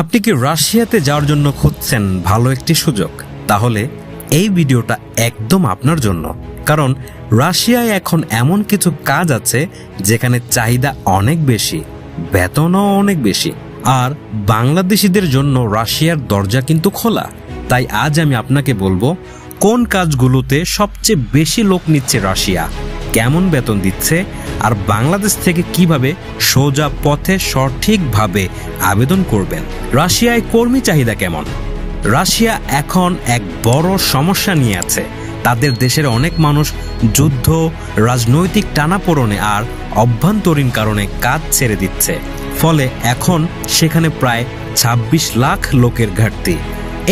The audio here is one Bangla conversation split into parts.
আপনি কি রাশিয়াতে যাওয়ার জন্য খুঁজছেন ভালো একটি সুযোগ? তাহলে এই ভিডিওটা একদম আপনার জন্য। কারণ রাশিয়ায় এখন এমন কিছু কাজ আছে যেখানে চাহিদা অনেক বেশি, বেতনও অনেক বেশি। আর বাংলাদেশিদের জন্য রাশিয়ার দরজা কিন্তু খোলা। তাই আজ আমি আপনাকে বলব, কোন কাজগুলোতে সবচেয়ে বেশি লোক নিচ্ছে রাশিয়া? কেমন বেতন দিচ্ছে আর বাংলাদেশ থেকে কীভাবে সোজা পথে সঠিকভাবে আবেদন করবেন? রাশিয়ায় কর্মী চাহিদা কেমন? রাশিয়া এখন এক বড় সমস্যা নিয়ে আছে। তাদের দেশের অনেক মানুষ যুদ্ধ, রাজনৈতিক টানাপোড়নে আর অভ্যন্তরীণ কারণে কাজ ছেড়ে দিচ্ছে। ফলে এখন সেখানে প্রায় ২৬ লাখ লোকের ঘাটতি।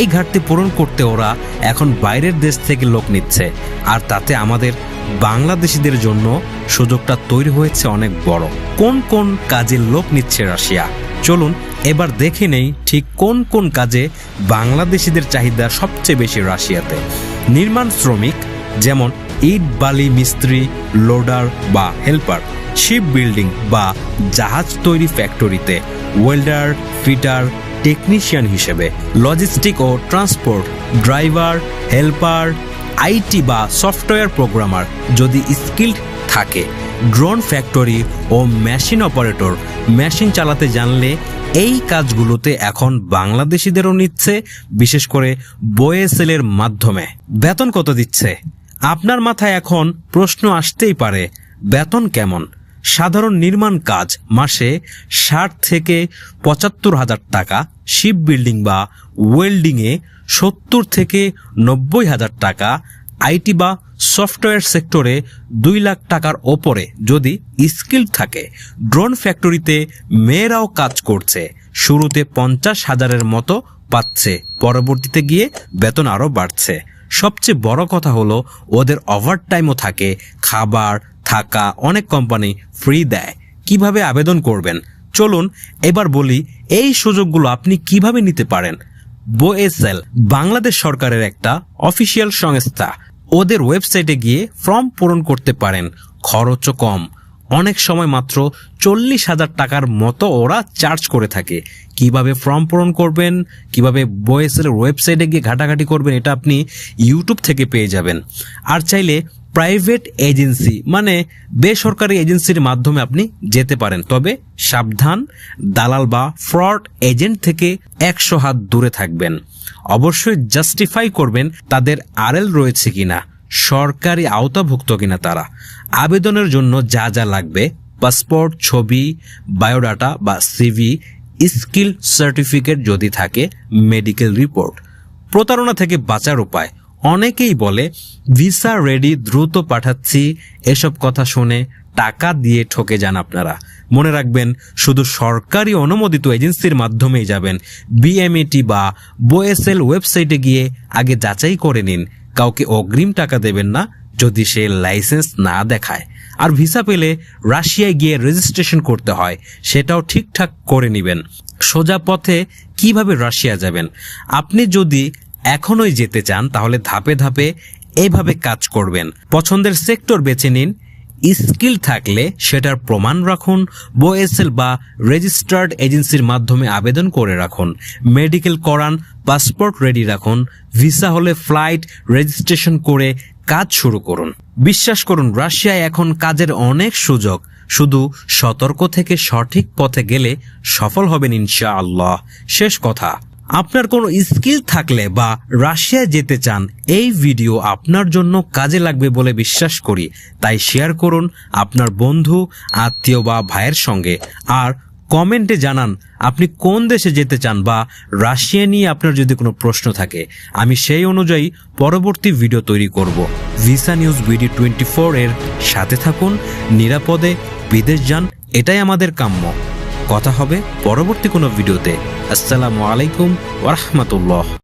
এই ঘাটতি পূরণ করতে ওরা এখন বাইরের দেশ থেকে লোক নিচ্ছে। আর তাতে আমাদের বাংলাদেশিদের জন্য সুযোগটা তৈরি হয়েছে অনেক বড়। কোন কোন কাজে লোক নিচ্ছে রাশিয়া? চলুন এবার দেখে নেই ঠিক কোন কোন কাজে বাংলাদেশিদের চাহিদা সবচেয়ে বেশি রাশিয়াতে। নির্মাণ শ্রমিক যেমন ইট, বালি, মিস্ত্রি, লোডার বা হেল্পার শিপ বিল্ডিং বা জাহাজ তৈরি ফ্যাক্টরিতে, ওয়েল্ডার, ফিটার টেকনিশিয়ান হিসেবে লজিস্টিক ও ট্রান্সপোর্ট ড্রাইভার হেল্পার আইটি বা সফটওয়্যার প্রোগ্রামার যদি স্কিল্ড থাকে ড্রোন ফ্যাক্টরি ও মেশিন অপারেটর মেশিন চালাতে জানলে এই কাজগুলোতে এখন বাংলাদেশিদেরও নিচ্ছে, বিশেষ করে বয়েসেলের মাধ্যমে। বেতন কত দিচ্ছে? আপনার মাথায় এখন প্রশ্ন আসতেই পারে, বেতন কেমন? সাধারণ নির্মাণ কাজ মাসে ষাট থেকে পঁচাত্তর হাজার টাকা, শিপ বিল্ডিং বা ওয়েল্ডিংয়ে সত্তর থেকে নব্বই হাজার টাকা, আইটি বা সফটওয়্যার সেক্টরে দুই লাখ টাকার ওপরে যদি স্কিল থাকে। ড্রোন ফ্যাক্টরিতে মেয়েরাও কাজ করছে, শুরুতে পঞ্চাশ হাজারের মতো পাচ্ছে, পরবর্তীতে গিয়ে বেতন আরও বাড়ছে। সবচেয়ে বড় কথা হলো, ওদের ওভারটাইমও থাকে, খাবার থাকা অনেক কোম্পানি ফ্রি দেয়। কীভাবে আবেদন করবেন? চলুন, এবার বলি, এই সুযোগগুলো আপনি কীভাবে নিতে পারেন? বোএসএল বাংলাদেশ সরকারের একটা অফিসিয়াল সংস্থা। ওদের ওয়েবসাইটে গিয়ে ফর্ম পূরণ করতে পারেন। খরচও কম। অনেক সময় মাত্র চল্লিশ হাজার টাকার মতো ওরা চার্জ করে থাকে। কীভাবে ফর্ম পূরণ করবেন? কীভাবে বয়েসের ওয়েবসাইটে গিয়ে ঘাটাঘাটি করবেন? এটা আপনি ইউটিউব থেকে পেয়ে যাবেন। আর চাইলে প্রাইভেট এজেন্সি মানে বেসরকারি এজেন্সির মাধ্যমে আপনি যেতে পারেন। তবে সাবধান, দালাল বা ফ্রড এজেন্ট থেকে একশো হাত দূরে থাকবেন। অবশ্যই জাস্টিফাই করবেন তাদের আরএল রয়েছে কিনা, সরকারি আওতাভুক্ত কিনা তারা, আবেদনের জন্য যা যা লাগবে, পাসপোর্ট, ছবি, বায়োডাটা বা সিভি, স্কিল সার্টিফিকেট যদি থাকে, মেডিকেল রিপোর্ট। প্রতারণা থেকে বাঁচার উপায় অনেকেই বলে, ভিসা রেডি, দ্রুত পাঠাচ্ছি, এসব কথা শুনে টাকা দিয়ে ঠকে যান আপনারা। মনে রাখবেন, শুধু সরকারি অনুমোদিত এজেন্সির মাধ্যমেই যাবেন। বিএমএটি বা বোএসএল ওয়েবসাইটে গিয়ে আগে যাচাই করে নিন। কাউকে অগ্রিম টাকা দেবেন না, যদি সে লাইসেন্স না দেখায়। আর ভিসা পেলে রাশিয়ায় গিয়ে রেজিস্ট্রেশন করতে হয়, সেটাও ঠিকঠাক করে নেবেন। সোজা পথে কীভাবে রাশিয়া যাবেন? আপনি যদি এখনই যেতে চান, তাহলে ধাপে ধাপে এভাবে কাজ করবেন। পছন্দের সেক্টর বেছে নিন। স্কিল থাকলে সেটার প্রমাণ রাখুন বোএসএল বা রেজিস্টার্ড এজেন্সির মাধ্যমে আবেদন করে রাখুন। মেডিকেল করান, পাসপোর্ট রেডি রাখুন। ভিসা হলে ফ্লাইট, রেজিস্ট্রেশন করে কাজ শুরু করুন। বিশ্বাস করুন, রাশিয়ায় এখন কাজের অনেক সুযোগ। শুধু সতর্ক থেকে সঠিক পথে গেলে সফল হবেন ইনশাআল্লাহ। শেষ কথা। আপনার কোনো স্কিল থাকলে বা রাশিয়ায় যেতে চান, এই ভিডিও আপনার জন্য কাজে লাগবে বলে বিশ্বাস করি। তাই শেয়ার করুন আপনার বন্ধু, আত্মীয় বা ভাইয়ের সঙ্গে। আর কমেন্টে জানান, আপনি কোন দেশে যেতে চান বা রাশিয়া নিয়ে আপনার যদি কোনো প্রশ্ন থাকে, আমি সেই অনুযায়ী পরবর্তী ভিডিও তৈরি করব। Visa news video twenty four এর সাথে থাকুন, নিরাপদে বিদেশ যান, এটাই আমাদের কাম্য। কথা হবে পরবর্তী কোনো ভিডিওতে। আসসালামু আলাইকুম ওরহমতুল্লাহ